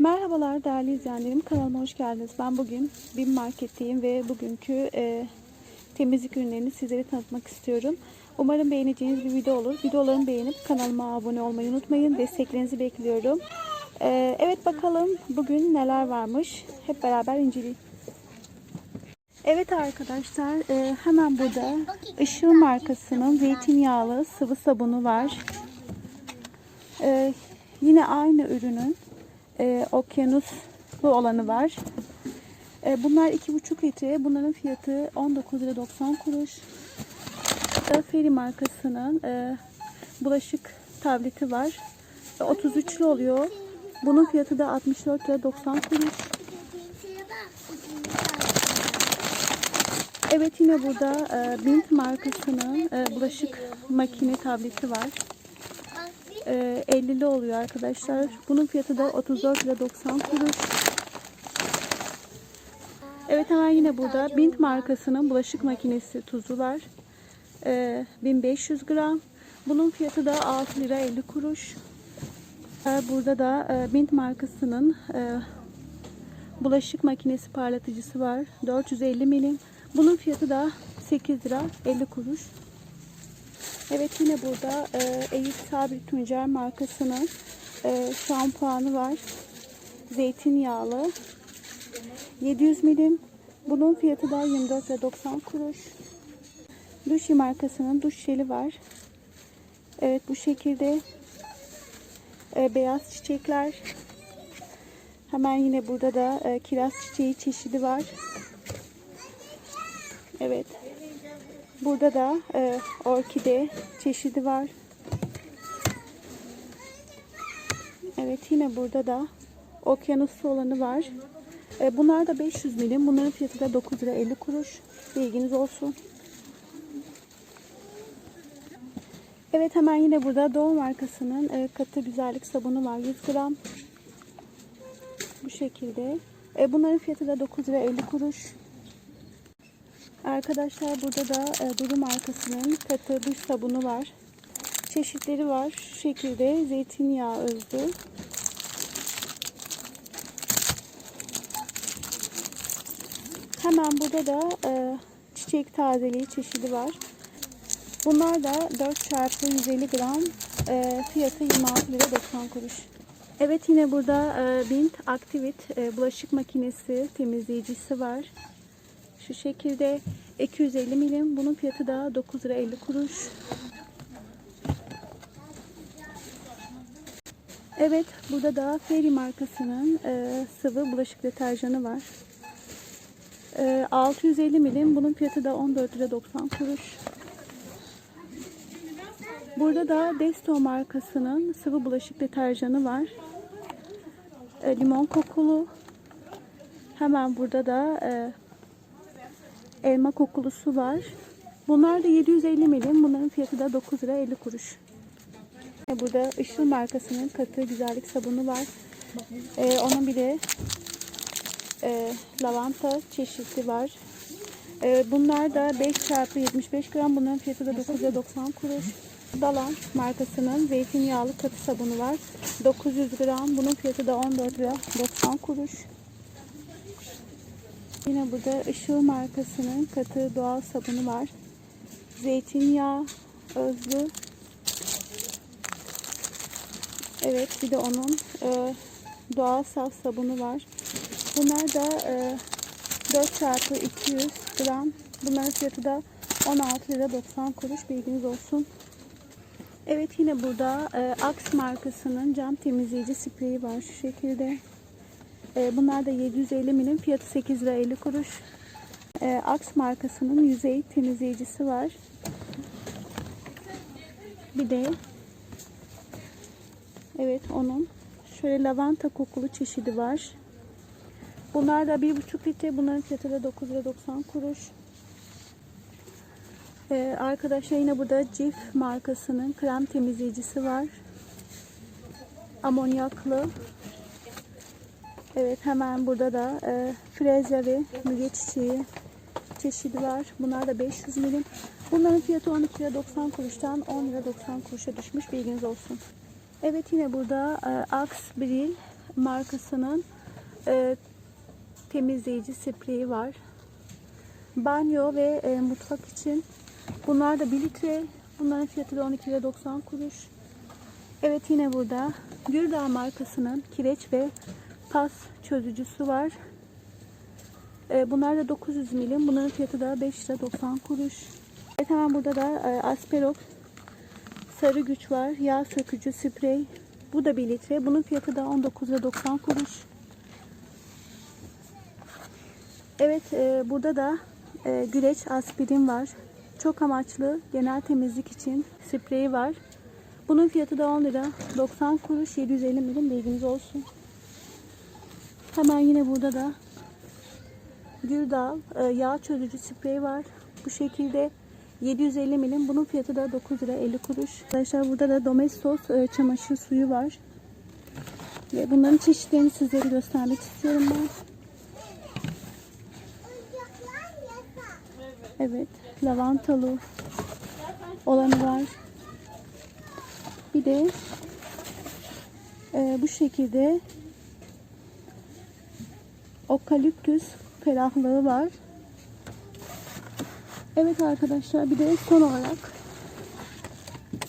Merhabalar değerli izleyenlerim kanalıma hoş geldiniz. Ben bugün BİM Market'teyim ve bugünkü e, temizlik ürünlerini sizlere tanıtmak istiyorum. Umarım beğeneceğiniz bir video olur. Videolarımı beğenip kanalıma abone olmayı unutmayın. Desteklerinizi bekliyorum. E, evet bakalım bugün neler varmış. Hep beraber inceleyelim. Evet arkadaşlar e, hemen burada Işıl markasının zeytinyağlı sıvı sabunu var. E, yine aynı ürünün e, okyanuslu olanı var. E, bunlar 2,5 litre. Bunların fiyatı 19 lira 90 kuruş. Da Feri markasının e, bulaşık tableti var. E, 33'lü oluyor. Bunun fiyatı da 64 lira 90 kuruş. Evet yine burada e, Bint markasının e, bulaşık makine tableti var. E, 50'li oluyor arkadaşlar. Bunun fiyatı da 34 lira 90 kuruş. Evet hemen yine burada Bint markasının bulaşık makinesi tuzu var. E, 1500 gram. Bunun fiyatı da 6 lira 50 kuruş. E, Burada da e, Bint markasının e, bulaşık makinesi parlatıcısı var. 450 milim. Bunun fiyatı da 8 lira 50 kuruş. Evet yine burada e, Eyüp Sabri Tuncer markasının e, şampuanı var. Zeytinyağlı. 700 milim. Bunun fiyatı da 24 lira 90 kuruş. Duşi markasının duş jeli var. Evet bu şekilde e, beyaz çiçekler. Hemen yine burada da e, kiraz çiçeği çeşidi var. Evet. Burada da e, orkide çeşidi var. Evet yine burada da okyanuslu olanı var. E, bunlar da 500 milim. Bunların fiyatı da 9 lira 50 kuruş. Bilginiz olsun. Evet hemen yine burada Doğu markasının e, katı güzellik sabunu var. 100 gram. Bu şekilde. E, bunların fiyatı da 9 lira 50 kuruş. Arkadaşlar burada da e, Duru markasının katı duş sabunu var. Çeşitleri var. Şu şekilde zeytinyağı özlü. Hemen burada da e, çiçek tazeliği çeşidi var. Bunlar da 4 çarpı 150 gram e, fiyatı 26 lira 90 kuruş. Evet yine burada e, Bint Activit e, bulaşık makinesi temizleyicisi var. Şu şekilde 250 milim. Bunun fiyatı da 9 lira 50 kuruş. Evet burada da Fairy markasının e, sıvı bulaşık deterjanı var. E, 650 milim. Bunun fiyatı da 14 lira 90 kuruş. Burada da Desto markasının sıvı bulaşık deterjanı var. E, limon kokulu. Hemen burada da e, elma kokulusu var. Bunlar da 750 milim. Bunların fiyatı da 9 lira 50 kuruş. Burada Işıl markasının katı güzellik sabunu var. E, onun bir de e, lavanta çeşidi var. E, bunlar da 5 çarpı 75 gram. Bunların fiyatı da 9 lira 90 kuruş. Dalan markasının zeytinyağlı katı sabunu var. 900 gram. Bunun fiyatı da 14 lira 90 kuruş. Yine burada Işıl markasının katı doğal sabunu var. Zeytinyağı özlü. Evet bir de onun e, doğal saf sabunu var. Bunlar da e, 4 çarpı 200 gram. Bunların fiyatı da 16 lira 90 kuruş. Bilginiz olsun. Evet yine burada e, Axe markasının cam temizleyici spreyi var şu şekilde. E, bunlar da 750 milim. Fiyatı 8 lira 50 kuruş. E, Axe markasının yüzey temizleyicisi var. Bir de evet onun şöyle lavanta kokulu çeşidi var. Bunlar da 1,5 litre. Bunların fiyatı da 9 lira 90 kuruş. Ee, arkadaşlar yine burada Cif markasının krem temizleyicisi var. Amonyaklı. Evet hemen burada da e, frezya ve müge çiçeği çeşidi var. Bunlar da 500 milim. Bunların fiyatı 12 lira 90 kuruştan 10 lira 90 kuruşa düşmüş. Bilginiz olsun. Evet yine burada e, Axe Bril markasının e, temizleyici spreyi var. Banyo ve e, mutfak için. Bunlar da 1 litre. Bunların fiyatı da 12 lira 90 kuruş. Evet yine burada Gürdağ markasının kireç ve pas çözücüsü var. E, bunlar da 900 milim. Bunların fiyatı da 5 lira 90 kuruş. Evet hemen burada da e, Asperox sarı güç var. Yağ sökücü sprey. Bu da 1 litre. Bunun fiyatı da 19 lira 90 kuruş. Evet e, burada da güleç aspirin var. Çok amaçlı genel temizlik için spreyi var. Bunun fiyatı da 10 lira 90 kuruş 750 milim bilginiz olsun. Hemen yine burada da Gürdal e, yağ çözücü sprey var. Bu şekilde 750 milim. Bunun fiyatı da 9 lira 50 kuruş. Arkadaşlar burada da Domestos e, çamaşır suyu var. Ve bunların çeşitlerini sizlere göstermek istiyorum ben. Evet, lavantalı olanı var. Bir de e, bu şekilde okaliptüs ferahlığı var. Evet arkadaşlar bir de son olarak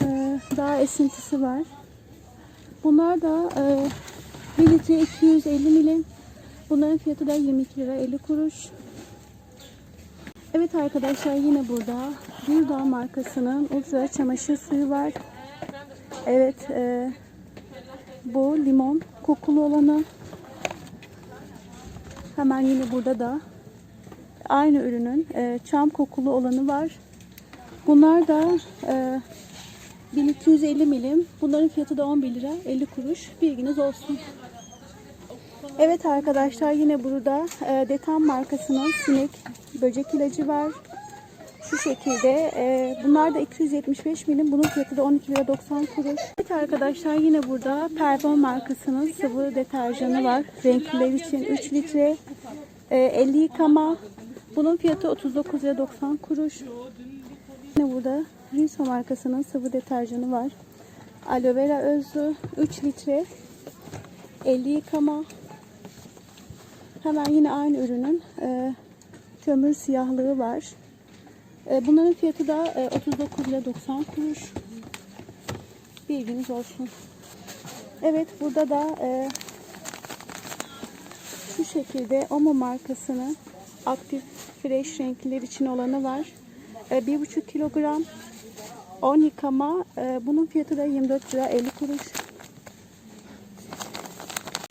e, daha esintisi var. Bunlar da e, 1 litre 250 milim. Bunların fiyatı da 22 lira 50 kuruş. Evet arkadaşlar yine burada Gürdağ markasının ultra çamaşır suyu var. Evet e, bu limon kokulu olanı. Hemen yine burada da aynı ürünün e, çam kokulu olanı var. Bunlar da e, 1250 milim. Bunların fiyatı da 11 lira 50 kuruş. Bilginiz olsun. Evet arkadaşlar yine burada e, Detam markasının sinek böcek ilacı var. Şu şekilde. E, bunlar da 275 milim. Bunun fiyatı da 12 lira 90 kuruş. Evet arkadaşlar yine burada Pervon markasının sıvı deterjanı var. Renkliler için 3 litre. E, 50 yıkama. Bunun fiyatı 39 lira 90 kuruş. Yine burada Rinso markasının sıvı deterjanı var. Aloe vera özlü 3 litre. 50 yıkama. Hemen yine aynı ürünün e, kömür siyahlığı var. E, bunların fiyatı da e, 39 lira 90 kuruş. Bilginiz olsun. Evet burada da e, şu şekilde Omo markasının aktif fresh renkler için olanı var. E, 1,5 kilogram 10 yıkama. E, bunun fiyatı da 24 lira 50 kuruş.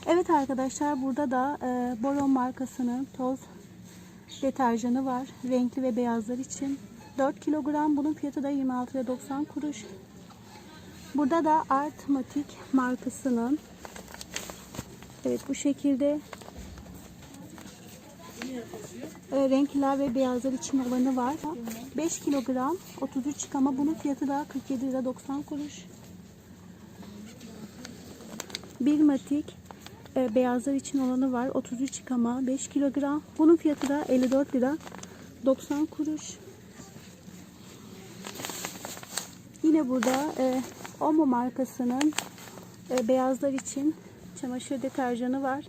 Evet arkadaşlar burada da Boron markasının toz deterjanı var. Renkli ve beyazlar için. 4 kilogram. Bunun fiyatı da 26 lira 90 kuruş. Burada da Artmatic markasının evet bu şekilde e, renkler ve beyazlar için olanı var. 5 kilogram 33 yıkama. Bunun fiyatı da 47 lira 90 kuruş. Bir matik e, beyazlar için olanı var. 33 yıkama 5 kilogram. Bunun fiyatı da 54 lira 90 kuruş. Yine burada e, Omo markasının e, beyazlar için çamaşır deterjanı var.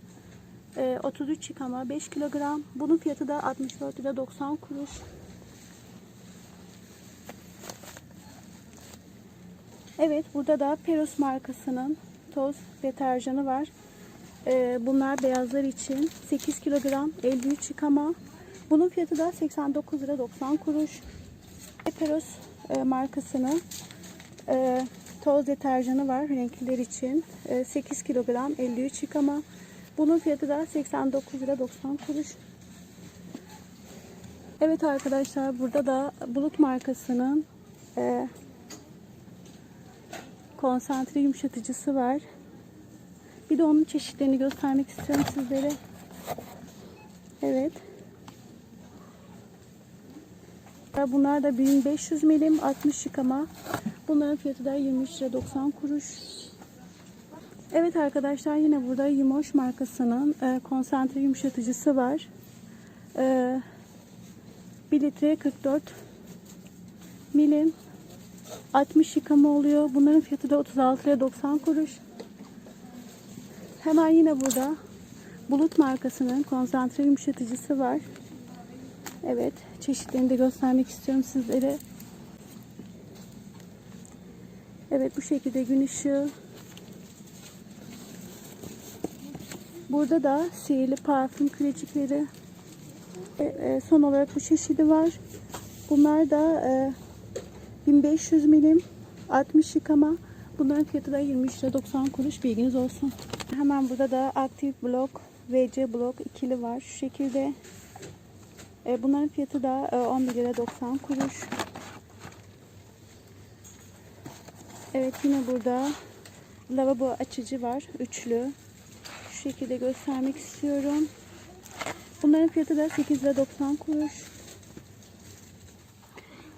E, 33 yıkama 5 kilogram. Bunun fiyatı da 64 lira 90 kuruş. Evet burada da Peros markasının toz deterjanı var. Ee, bunlar beyazlar için 8 kilogram 53 yıkama. Bunun fiyatı da 89 lira 90 kuruş. Peros e, markasının e, toz deterjanı var renkliler için. E, 8 kilogram 53 yıkama. Bunun fiyatı da 89 lira 90 kuruş. Evet arkadaşlar burada da Bulut markasının e, konsantre yumuşatıcısı var. Bir de onun çeşitlerini göstermek istiyorum sizlere. Evet. Bunlar da 1500 milim 60 yıkama. Bunların fiyatı da 23 lira 90 kuruş. Evet arkadaşlar yine burada Yumoş markasının e, konsantre yumuşatıcısı var. E, 1 litre 44 milim 60 yıkama oluyor. Bunların fiyatı da 36 lira 90 kuruş. Hemen yine burada Bulut markasının konsantre yumuşatıcısı var. Evet, çeşitlerini de göstermek istiyorum sizlere. Evet, bu şekilde gün ışığı. Burada da sihirli parfüm kürecikleri. E, e, son olarak bu çeşidi var. Bunlar da e, 1500 milim 60 yıkama. Bunların fiyatı da 23 lira 90 kuruş bilginiz olsun. Hemen burada da aktif blok VC blok ikili var. Şu şekilde. E, bunların fiyatı da e, 11 lira 90 kuruş. Evet yine burada lavabo açıcı var. Üçlü. Şu şekilde göstermek istiyorum. Bunların fiyatı da 8 lira 90 kuruş.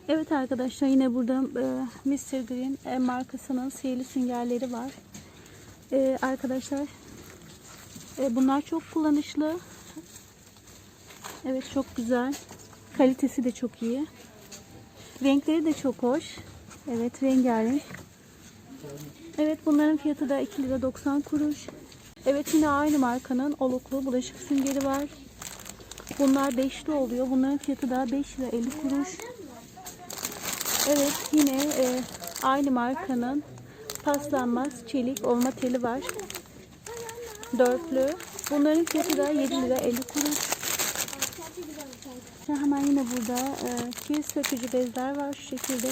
Evet arkadaşlar yine burada e, Mr. Green e, markasının sihirli süngerleri var. E, arkadaşlar e, bunlar çok kullanışlı. Evet çok güzel. Kalitesi de çok iyi. Renkleri de çok hoş. Evet rengarenk. Evet bunların fiyatı da 2 lira 90 kuruş. Evet yine aynı markanın oluklu bulaşık süngeri var. Bunlar beşli oluyor. Bunların fiyatı da 5 lira 50 kuruş. Evet yine e, aynı markanın paslanmaz çelik olma teli var. Dörtlü. Bunların fiyatı da 7 lira 50 kuruş. Hemen yine burada e, kir sökücü bezler var şu şekilde.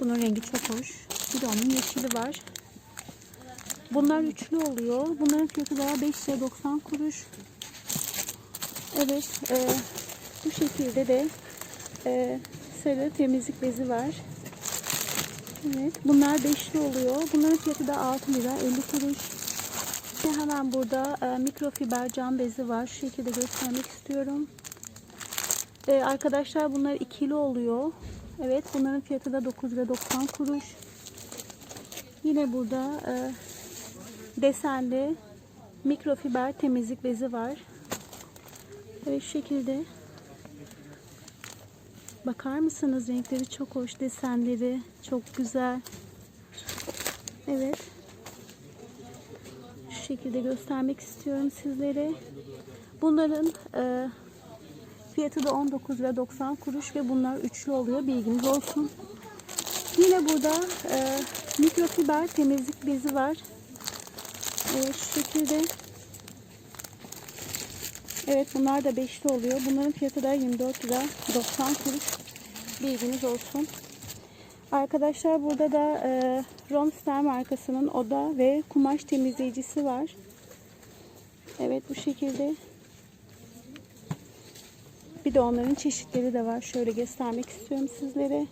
Bunun rengi çok hoş. Bir de onun yeşili var. Bunlar üçlü oluyor. Bunların fiyatı da 5 lira 90 kuruş. Evet. E, bu şekilde de e, sarı temizlik bezi var. Evet. Bunlar beşli oluyor. Bunların fiyatı da 6 lira 50 kuruş. Ve hemen burada e, mikrofiber cam bezi var. Şu şekilde göstermek istiyorum. E, arkadaşlar bunlar ikili oluyor. Evet. Bunların fiyatı da 9 lira 90 kuruş. Yine burada e, desenli mikrofiber temizlik bezi var. Evet şu şekilde. Bakar mısınız? Renkleri çok hoş. Desenleri çok güzel. Evet. Şu şekilde göstermek istiyorum sizlere. Bunların e, fiyatı da 19 lira 90 kuruş ve bunlar üçlü oluyor. Bilginiz olsun. Yine burada e, mikrofiber temizlik bezi var. E, şu şekilde. Evet bunlar da beşli oluyor. Bunların fiyatı da 24 lira 90 kuruş. Bilginiz olsun. Arkadaşlar burada da e, Romster markasının oda ve kumaş temizleyicisi var. Evet bu şekilde. Bir de onların çeşitleri de var. Şöyle göstermek istiyorum sizlere.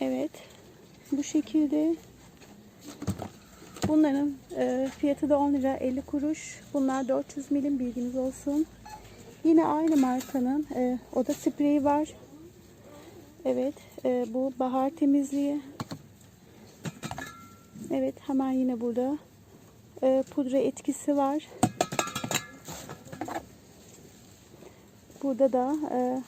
Evet. Bu şekilde. Bunların e, fiyatı da 10 lira 50 kuruş. Bunlar 400 milim bilginiz olsun. Yine aynı markanın e, oda spreyi var. Evet e, bu bahar temizliği. Evet hemen yine burada e, pudra etkisi var. Burada da e,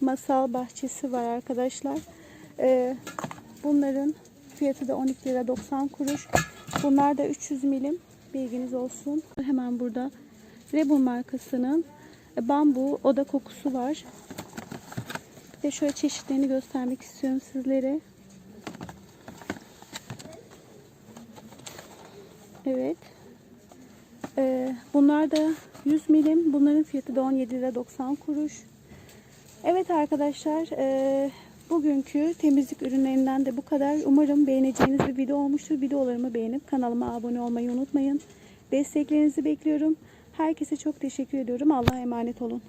masal bahçesi var arkadaşlar. E, bunların fiyatı da 12 lira 90 kuruş. Bunlar da 300 milim. Bilginiz olsun. Hemen burada Rebel markasının bambu oda kokusu var. Ve şöyle çeşitlerini göstermek istiyorum sizlere. Evet. Ee, bunlar da 100 milim. Bunların fiyatı da 17 lira 90 kuruş. Evet arkadaşlar. E, bugünkü temizlik ürünlerinden de bu kadar. Umarım beğeneceğiniz bir video olmuştur. Videolarımı beğenip kanalıma abone olmayı unutmayın. Desteklerinizi bekliyorum. Herkese çok teşekkür ediyorum. Allah'a emanet olun.